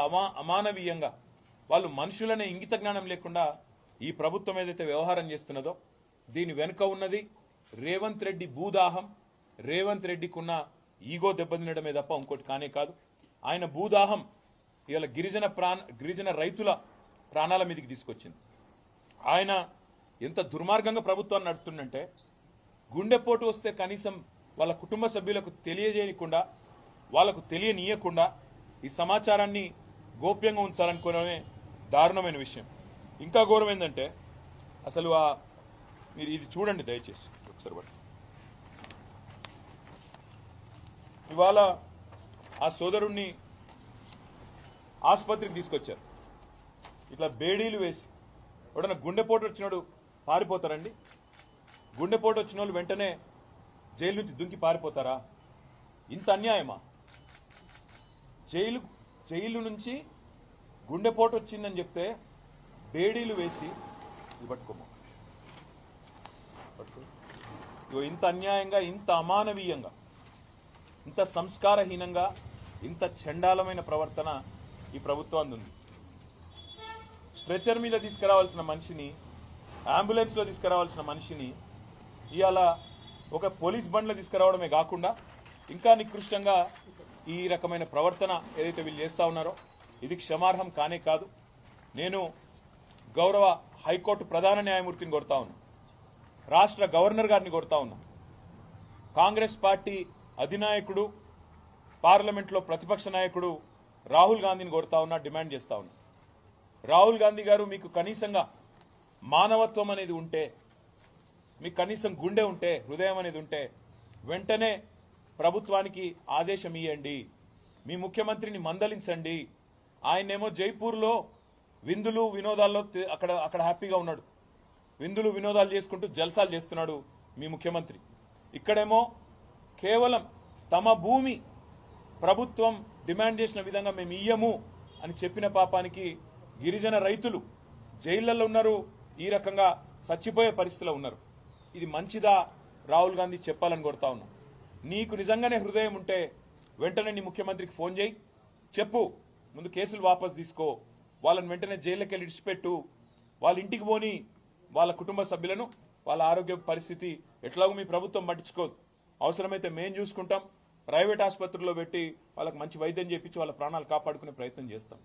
అమా అమానవీయంగా వాళ్ళు మనుషులనే ఇంగిత జ్ఞానం లేకుండా ఈ ప్రభుత్వం ఏదైతే వ్యవహారం చేస్తున్నదో దీని వెనుక ఉన్నది రేవంత్ రెడ్డి భూదాహం. రేవంత్ రెడ్డికున్న ఈగో దెబ్బతినడమే తప్ప ఇంకోటి కానే కాదు. ఆయన భూదాహం ఇవాళ గిరిజన ప్రాణ గిరిజన రైతుల ప్రాణాల మీదకి తీసుకొచ్చింది. ఆయన ఎంత దుర్మార్గంగా ప్రభుత్వాన్ని నడుపుతుందంటే గుండెపోటు వస్తే కనీసం వాళ్ళ కుటుంబ సభ్యులకు తెలియజేయకుండా వాళ్ళకు తెలియనీయకుండా ఈ సమాచారాన్ని గోప్యంగా ఉంచాలనుకోవడమే దారుణమైన విషయం. ఇంకా ఘోరం ఏంటంటే అసలు ఆ మీరు ఇది చూడండి దయచేసి ఒకసారి పట్టు. ఇవాళ ఆ సోదరుణ్ణి ఆసుపత్రికి తీసుకొచ్చారు. ఇట్లా బేడీలు వేసి ఎవడన్నా గుండెపోటు వచ్చినాడు పారిపోతారండి? గుండెపోటు వచ్చిన వాళ్ళు వెంటనే జైలు నుంచి దుంకి పారిపోతారా? ఇంత అన్యాయమా? జైలు జైలు నుంచి గుండెపోటు వచ్చిందని చెప్తే బేడీలు వేసి ఇది పట్టుకోమా. ఇగో ఇంత అన్యాయంగా ఇంత అమానవీయంగా ఇంత సంస్కారహీనంగా ఇంత చండాలమైన ప్రవర్తన ఈ ప్రభుత్వాన్ని ఉంది స్ట్రెచర్ మీద తీసుకురావాల్సిన మనిషిని అంబులెన్స్లో తీసుకురావాల్సిన మనిషిని ఇవాళ ఒక పోలీస్ బండ్లో తీసుకురావడమే కాకుండా ఇంకా నికృష్టంగా ఈ రకమైన ప్రవర్తన ఏదైతే వీళ్ళు చేస్తా ఉన్నారో ఇది క్షమార్హం కానే కాదు. నేను గౌరవ హైకోర్టు ప్రధాన న్యాయమూర్తిని కొడతా ఉన్నా. రాష్ట్ర గవర్నర్ గారిని కొడతా ఉన్నా. కాంగ్రెస్ పార్టీ అధినాయకుడు పార్లమెంట్లో ప్రతిపక్ష నాయకుడు రాహుల్ గాంధీని కొడతా ఉన్నా డిమాండ్ చేస్తా ఉన్నా. రాహుల్ గాంధీ గారు మీకు కనీసంగా మానవత్వం అనేది ఉంటే మీకు కనీసం గుండె ఉంటే హృదయం అనేది ఉంటే వెంటనే ప్రభుత్వానికి ఆదేశం ఇవ్వండి మీ ముఖ్యమంత్రిని మందలించండి. ఆయనేమో జైపూర్లో విందులు వినోదాల్లో అక్కడ అక్కడ హ్యాపీగా ఉన్నాడు. విందులు వినోదాలు చేసుకుంటూ జల్సాలు చేస్తున్నాడు మీ ముఖ్యమంత్రి. ఇక్కడేమో కేవలం తమ భూమి ప్రభుత్వం డిమాండ్ చేసిన విధంగా మేము ఇయ్యము అని చెప్పిన పాపానికి గిరిజన రైతులు జైళ్ళలో ఉన్నారు ఈ రకంగా చచ్చిపోయే పరిస్థితిలో ఉన్నారు. ఇది మంచిదా? రాహుల్ గాంధీ చెప్పాలని కొడతా ఉన్నా. నీకు నిజంగానే హృదయం ఉంటే వెంటనే నీ ముఖ్యమంత్రికి ఫోన్ చేయి. చెప్పు. ముందు కేసులు వాపసు తీసుకో. వాళ్ళని వెంటనే జైల్లోకి వెళ్ళి ఇడిచిపెట్టు వాళ్ళ ఇంటికి పోని వాళ్ళ కుటుంబ సభ్యులను వాళ్ళ ఆరోగ్య పరిస్థితి ఎట్లాగో మీ ప్రభుత్వం పట్టించుకోదు అవసరమైతే మేం చూసుకుంటాం. ప్రైవేట్ ఆసుపత్రుల్లో పెట్టి వాళ్ళకి మంచి వైద్యం చేయించి వాళ్ళ ప్రాణాలు కాపాడుకునే ప్రయత్నం చేస్తాం.